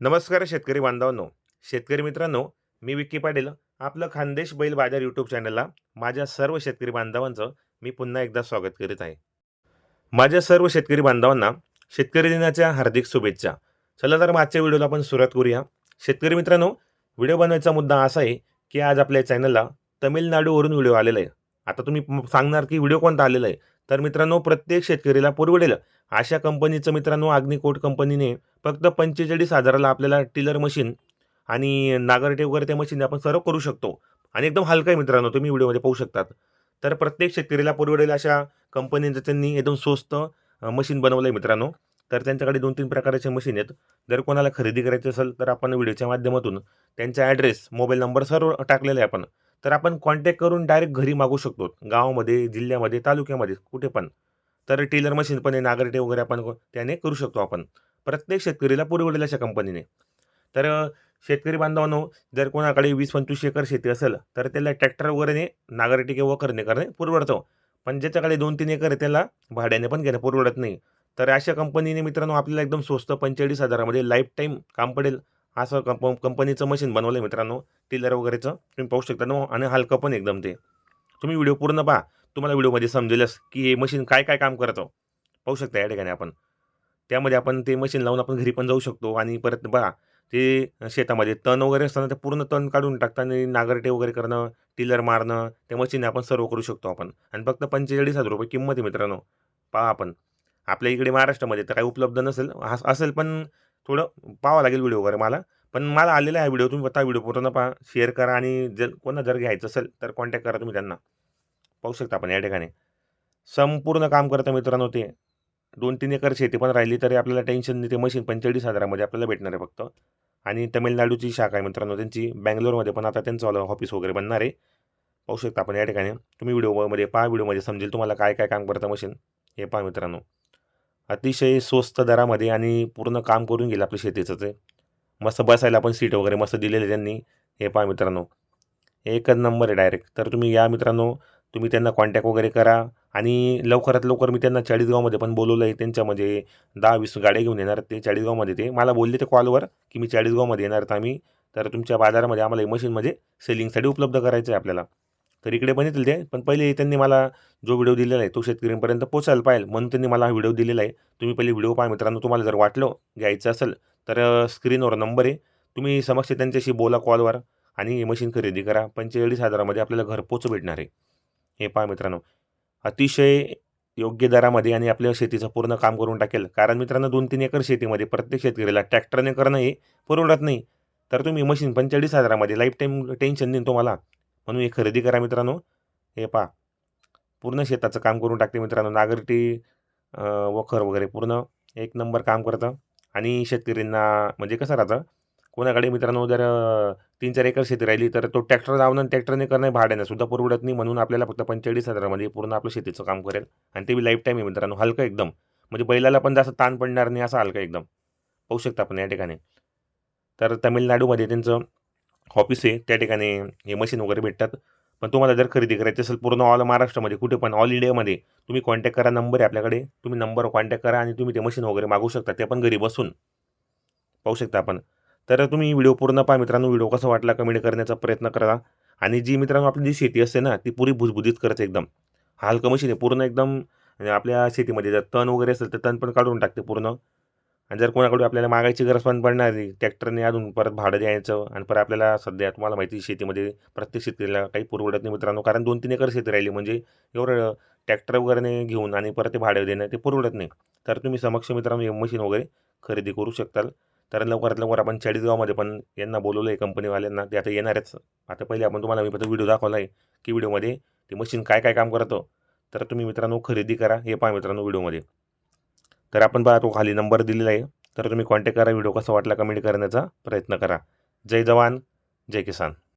नमस्कार शेतकरी बांधवांनो. शेतकरी मित्रांनो मी विक्की पाटील. आपलं खानदेश बैल बाजार यूट्यूब चॅनलला माझ्या सर्व शेतकरी बांधवांचं मी पुन्हा एकदा स्वागत करीत आहे. माझ्या सर्व शेतकरी बांधवांना शेतकरी दिनाच्या हार्दिक शुभेच्छा. चला तर मागच्या व्हिडिओला आपण सुरुवात करूया. शेतकरी मित्रांनो व्हिडिओ बनवायचा मुद्दा असा आहे की आज आपल्या चॅनलला तमिळनाडूवरून व्हिडिओ आलेला आहे. आता तुम्ही सांगणार की व्हिडिओ कोणता आलेला आहे. तर मित्रांनो प्रत्येक शेतकरीला पुरवडेल. अशा कंपनीचं मित्रांनो अग्निकोट कंपनीने फक्त पंचेचाळीस हजाराला आपल्याला टिलर मशीन आणि नागरटे वगैरे त्या मशीन आपण सर्व करू शकतो. आणि एकदम हलका आहे मित्रांनो तुम्ही व्हिडिओमध्ये पाहू शकतात. तर प्रत्येक शेतकरीला परवडेल अशा कंपनीचं त्यांनी एकदम स्वस्त मशीन बनवलं आहे मित्रांनो तर त्यांच्याकडे दोन तीन प्रकारचे मशीन आहेत. जर कोणाला खरेदी करायची असेल तर आपण व्हिडिओच्या माध्यमातून त्यांचा ॲड्रेस मोबाईल नंबर सर्व टाकलेला आहे आपण. तर आपण कॉन्टॅक्ट करून डायरेक्ट घरी मागू शकतो गावामध्ये जिल्ह्यामध्ये तालुक्यामध्ये कुठे पण. तर टेलर मशीन पण आहे नागरटे वगैरे आपण त्याने करू शकतो आपण. प्रत्येक शेतकरीला पुरवडेल अशा कंपनीने. तर शेतकरी बांधवांनो जर कोणाकडे वीस पंचवीस एकर शेती असेल तर त्याला ट्रॅक्टर वगैरेने नागरिक किंवा करणे करणे पुरवडतं. पण ज्याच्याकडे दोन तीन एकर आहे त्याला भाड्याने पण घेणं पुरवडत नाही. तर अशा कंपनीने मित्रांनो आपल्याला एकदम स्वस्त पंचेचाळीस हजारामध्ये लाईफ टाईम काम पडेल. असं कंप कंपनीचं मशीन बनवलं आहे मित्रांनो टिलर वगैरेचं. तुम्ही पाहू शकता ना आणि हलकं पण एकदम ते. तुम्ही व्हिडिओ पूर्ण पहा. तुम्हाला व्हिडिओमध्ये समजेलच की हे मशीन काय काय काम करतं पाहू शकता या ठिकाणी आपण. त्यामध्ये आपण ते मशीन लावून आपण घरी पण जाऊ शकतो आणि परत बघा ते शेतामध्ये तण वगैरे असताना ते पूर्ण तण काढून टाकताना आणि नागरटे वगैरे करणं टिलर मारणं त्या मशीन आपण सर्व करू शकतो आपण. आणि फक्त पंचेचाळीस हजार रुपये किंमत आहे मित्रांनो. पहा आपण. आपल्या इकडे महाराष्ट्रामध्ये तर काही उपलब्ध नसेल हा- असेल पण थोडं पाहावं लागेल व्हिडिओ वगैरे मला. पण मला आलेला आहे व्हिडिओ तुम्ही आता व्हिडिओ पूर्ण पहा. शेअर करा आणि जर कोणा जर घ्यायचं असेल तर कॉन्टॅक्ट करा तुम्ही त्यांना. पाहू शकता आपण या ठिकाणी. संपूर्ण काम करतं मित्रांनो ते. दोन तीन एकर शेती पण राहिली तरी आपल्याला टेन्शन नाही ते मशीन पंचेचाळीस हजारामध्ये आपल्याला भेटणार आहे फक्त. आणि तमिळनाडूची शाखा आहे मित्रांनो त्यांची बँगलोरमध्ये पण आता त्यांचं ऑफिस वगैरे बनणार आहे. पाहू शकता आपण या ठिकाणी. तुम्ही व्हिडिओमध्ये पहा व्हिडिओमध्ये समजेल तुम्हाला काय काय काम करतं मशीन हे पहा मित्रांनो. अतिशय स्वस्त दरामध्ये आणि पूर्ण काम करून गेलं आपल्या शेतीचं ते. मस्त बसायला पण सीट वगैरे मस्त दिलेले त्यांनी. हे पहा मित्रांनो. एकच नंबर आहे डायरेक्ट तर तुम्ही या मित्रांनो तुम्ही त्यांना कॉन्टॅक्ट वगैरे करा. आणि लवकरात लवकर मी त्यांना चाळीसगावमध्ये पण बोलवलं आहे. त्यांच्यामध्ये दहा वीस गाड्या घेऊन येणार ते चाळीसगावमध्ये ते. मला बोलले ते कॉलवर की मी चाळीसगावमध्ये येणार आहेत आम्ही. तर तुमच्या बाजारामध्ये आम्हाला मशीनमध्ये मशीन म्हणजे सेलिंगसाठी उपलब्ध करायचं आहे आपल्याला. तर इकडे पण येतील ते. पण पहिले त्यांनी मला जो व्हिडिओ दिलेला आहे तो शेतकऱ्यांपर्यंत पोचायला पाहिजे म्हणून त्यांनी मला हा व्हिडिओ दिलेला आहे. तुम्ही पहिले व्हिडिओ पहा मित्रांनो. तुम्हाला जर वाटलं घ्यायचं असेल तर स्क्रीनवर नंबर आहे. तुम्ही समक्ष त्यांच्याशी बोला कॉलवर आणि मशीन खरेदी करा. पंचेचाळीस हजारामध्ये आपल्याला घरपोच भेटणार आहे. हे पहा मित्रांनो. अतिशय योग्य दरामध्ये आणि आपल्या शेतीचं पूर्ण काम करून टाकेल. कारण मित्रांनो दोन तीन एकर शेतीमध्ये प्रत्येक शेतकऱ्याला ट्रॅक्टरने करणं हे परवडत नाही. तर तुम्ही मशीन पंचेचाळीस हजारामध्ये लाईफ टाईम टेन्शन देईन तुम्हाला. म्हणून हे खरेदी करा मित्रांनो. हे पहा. पूर्ण शेताचं काम करून टाकते मित्रांनो. नागरिटी वखर वगैरे पूर्ण एक नंबर काम करतं. आणि शेतकऱ्यांना म्हणजे कसं राहतं? कोणाकडे मित्रांनो जर तीन चार एकर शेती राहिली तर तो ट्रॅक्टर लावणं आणि ट्रॅक्टरने करणं भाड्याने सुद्धा परवडत नाही म्हणून आपल्याला फक्त पंचेचाळीस हजारामध्ये पूर्ण आपलं शेतीचं काम करेल. आणि ते बी लाईफ टाईम आहे मित्रांनो हलकं एकदम. म्हणजे बैलाला पण जास्त ताण पडणार नाही असं हलकं एकदम. पाहू शकता आपण या ठिकाणी. तर तमिळनाडूमध्ये त्यांचं ऑफिस आहे. त्या ठिकाणी हे मशीन वगैरे भेटतात. पण तुम्हाला जर खरेदी करायची असेल पूर्ण ऑल महाराष्ट्रामध्ये कुठे पण ऑल इंडियामध्ये तुम्ही कॉन्टॅक्ट करा नंबर आहे आपल्याकडे. तुम्ही नंबर कॉन्टॅक्ट करा आणि तुम्ही ते मशीन वगैरे मागू शकता. ते पण घरी बसून. पाहू शकता आपण. तर तुम्ही व्हिडिओ पूर्ण पहा मित्रांनो. व्हिडिओ कसा वाटला कमेंट करण्याचा प्रयत्न करा. आणि जी मित्रांनो आपली जी शेती असते ना ती पुरी भुजभुजीत करते एकदम. हलकं मशीन आहे पूर्ण एकदम आपल्या शेतीमध्ये जर तण वगैरे असेल तर तण पण काढून टाकते पूर्ण. आणि जर कोणाकडे आपल्याला मागायची गरज पण पडणार नाही ट्रॅक्टरने अजून परत भाडं द्यायचं आणि परत आपल्याला सध्या तुम्हाला माहिती आहे, शेतीमध्ये प्रत्येक शेतकऱ्याला काही पुरवडत नाही मित्रांनो. कारण दोन तीन एकर शेती राहिली म्हणजे एवढं ट्रॅक्टर वगैरे घेऊन आणि परत ते भाडं देणं ते पुरवडत नाही. तर तुम्ही समक्ष मित्रांनो हे मशीन वगैरे खरेदी करू शकताल. तर लवकरात लवकर आपण चाळीसगावमध्ये पण यांना बोलवलं आहे कंपनीवाल्यांना ते आता येणारच. आता पहिले आपण तुम्हाला मी फक्त व्हिडिओ दाखवला आहे की व्हिडिओमध्ये ते मशीन काय काय काम करतं. तर तुम्ही मित्रांनो खरेदी करा. हे पहा मित्रांनो व्हिडिओमध्ये तर आपण पहा तो खाली नंबर दिलेला आहे. तर तुम्ही कॉन्टॅक्ट करा. व्हिडिओ कसा वाटला कमेंट करण्याचा प्रयत्न करा. जय जवान जय किसान.